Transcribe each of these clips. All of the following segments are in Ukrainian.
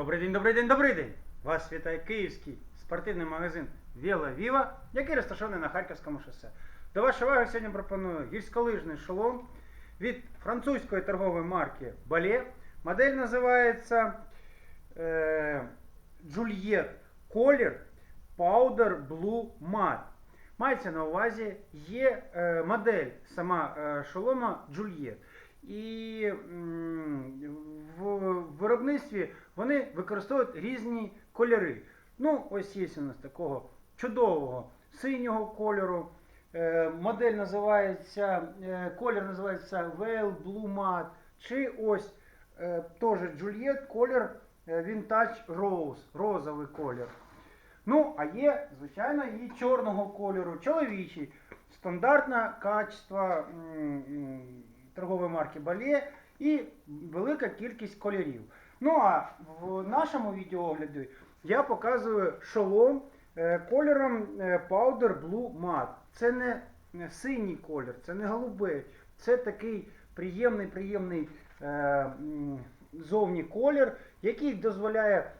Добрий день, добрий день, добрий день! Вас вітає київський спортивний магазин Віла Віва, який розташований на Харківському шосе. До вашої уваги сьогодні пропоную гірськолижний шолом від французької торгової марки Ballet. Модель називається е, Juliet Color Powder Blue Matte. Мається на увазі є е, модель сама е, шолома Juliet. І в виробництві вони використовують різні кольори. Ну, ось є у нас такого чудового синього кольору. Е, модель називається, е, колір називається Veil Blue Matte. Чи ось е, теж Juliet колір Vintage Rose, розовий колір. Ну, а є, звичайно, і чорного кольору, чоловічий. Стандартне качество торгової марки Ballet і велика кількість кольорів. Ну а в нашому відеоогляді я показую шолом е, кольором е, Powder Blue Matte. Це не синій колір, це не голубий, це такий приємний, приємний е, зовні колір, який дозволяє,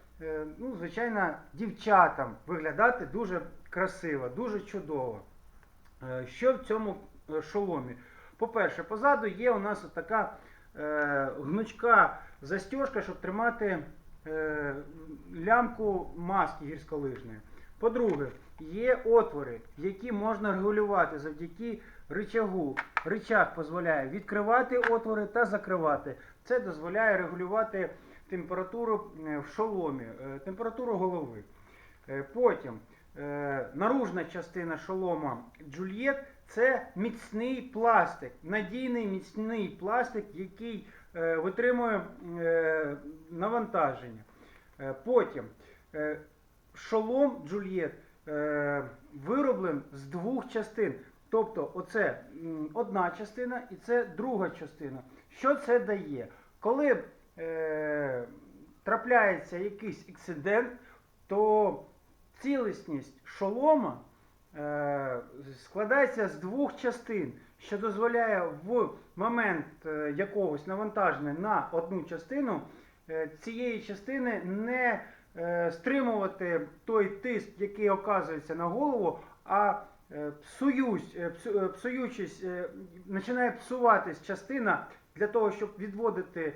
ну, звичайно, дівчатам виглядати дуже красиво, дуже чудово. Що в цьому шоломі? По-перше, позаду є у нас така е, гнучка застіжка, щоб тримати е, лямку маски гірськолижної. По-друге, є отвори, які можна регулювати завдяки рычагу. Рычаг дозволяє відкривати отвори та закривати. Це дозволяє регулювати температуру е, в шоломі, е, температуру голови. Е, Потім наружна частина шолома Джульєт це міцний пластик, надійний міцний пластик, який е, витримує е, навантаження. Е, Потім е, шолом Джульєт е, вироблен з двох частин. Тобто, оце одна частина і це друга частина. Що це дає? Коли е, трапляється якийсь інцидент, то цілісність шолома е, складається з двох частин, що дозволяє в момент е, якогось навантаження на одну частину е, цієї частини не стримувати той тиск, який оказується на голову, а псуюсь, псу- псуючись, починає псуватись частина для того, щоб відводити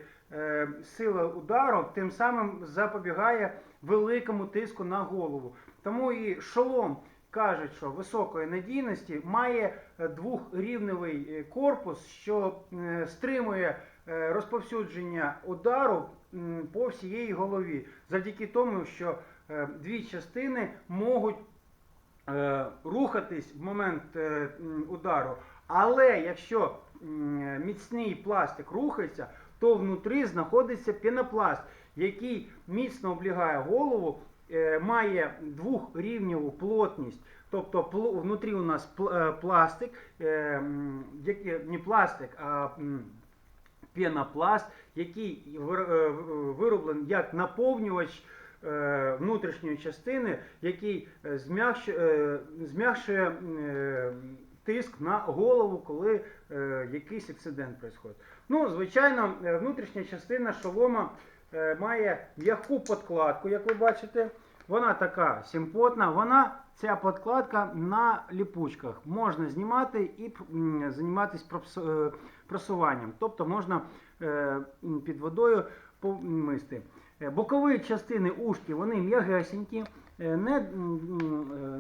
сили удару, тим самим запобігає великому тиску на голову. Тому і шолом кажуть, що високої надійності має е, двохрівневий е, корпус, що е, стримує розповсюдження удару по всієї голові, завдяки тому, що дві частини можуть рухатись в момент удару. Але якщо міцний пластик рухається, то внутрі знаходиться пінопласт, який міцно облягає голову, е, має двохрівневу плотність. Тобто внутрі у нас е, пластик, е, не пластик, а пенопласт, який вир- вироблений як наповнювач внутрішньої частини, який е, тиск на голову, коли якийсь інцидент відбувається. Ну, звичайно, внутрішня частина шолома має м'яку подкладку, як ви бачите. Вона така симпотна, вона ця подкладка на ліпучках. Можна знімати і займатися е, просуванням. Тобто можна е, під водою помисти. Е, Бокові частини ушки вони м'ягесенькі, е, не, е,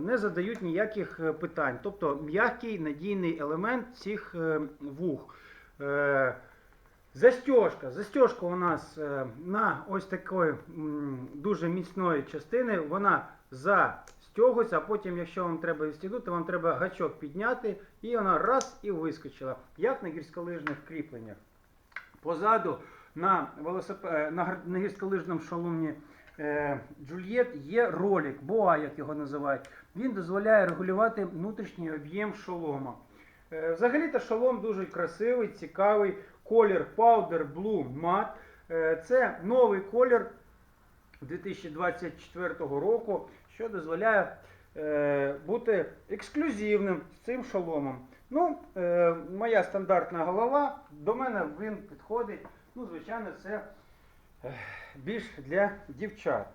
не задають ніяких е, питань. Тобто м'який надійний елемент цих е, вух. Застежка. Застежка у нас е, на ось такої дуже міцної частини. Вона застягується, а потім, якщо вам треба відстігнути, вам треба гачок підняти, і вона раз і вискочила, як на гірськолижних кріпленнях. Позаду на, велосип... е, на, гірськолижному шоломі е, Джульєт є ролик, боа, як його називають. Він дозволяє регулювати внутрішній об'єм шолома. Взагалі-то шолом дуже красивий, цікавий. Колір Powder Blue Matte. Е, Це новий колір 2024 року, що дозволяє е, бути ексклюзивним з цим шоломом. Ну, е, моя стандартна голова, до мене він підходить. Ну, звичайно, це більш для дівчат.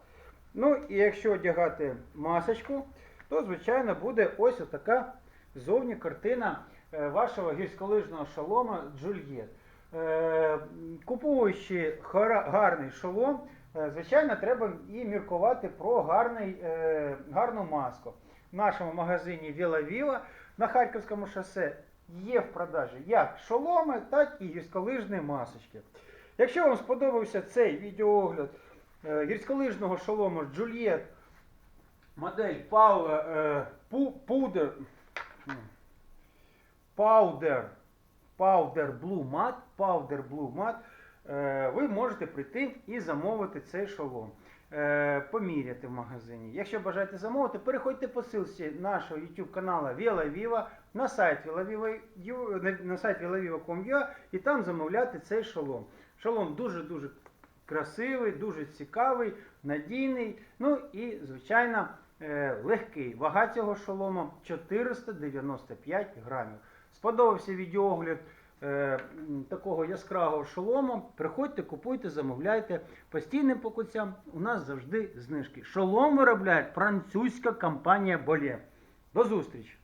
Ну і якщо одягати масочку, то звичайно буде ось така зовні картина вашого гірськолижного шолома Джульєт. Е, Купуючи гарний шолом, е, звичайно, треба і міркувати про гарний, е, гарну маску. В нашому магазині Віла Віла на Харківському шосе є в продажі як шоломи, так і гірськолижні масочки. Якщо вам сподобався цей відеоогляд гірськолижного шолому Джульєт, модель Power, е, Pu- Powder, Blue Matte, Powder Blue Matte, е, ви можете прийти і замовити цей шолом. Е, Поміряти в магазині. Якщо бажаєте замовити, переходьте по ссылці нашого YouTube каналу Viva на сайт VelaViva.com.ua і там замовляти цей шолом. Шолом дуже-дуже красивий, дуже цікавий, надійний. Ну і, звичайно, е, легкий. Вага цього шолома 495 грамів. Сподобався відеоогляд е, такого яскравого шолому. Приходьте, купуйте, замовляйте. Постійним покупцям у нас завжди знижки. Шолом виробляє французька компанія Боле. До зустрічі!